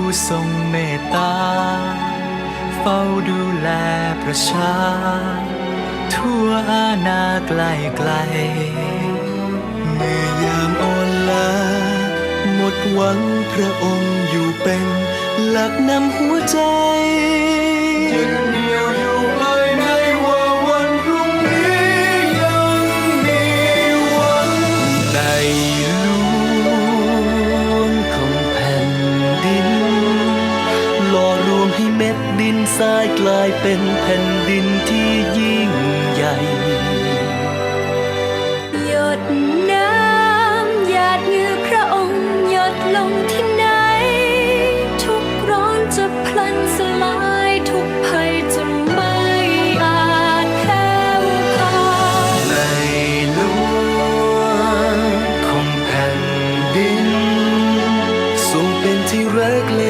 ผู้ทรงเมตตา เฝ้าดูแลประชา ทั่วอาณาไกลไกล เมื่อยามอ่อนล้าหมดหวังพระองค์อยู่เป็น หลักนำหัวใจ เป็นแผ่นดินที่ยิ่งใหญ่ หยดน้ำหยาดเหงื่อพระองค์หยดลงที่ไหน ทุกร้อนจะพลันสลายทุกภัยจะไม่อาจแพ้วพานในลวงของแผ่นดินทรงเป็นที่รักเล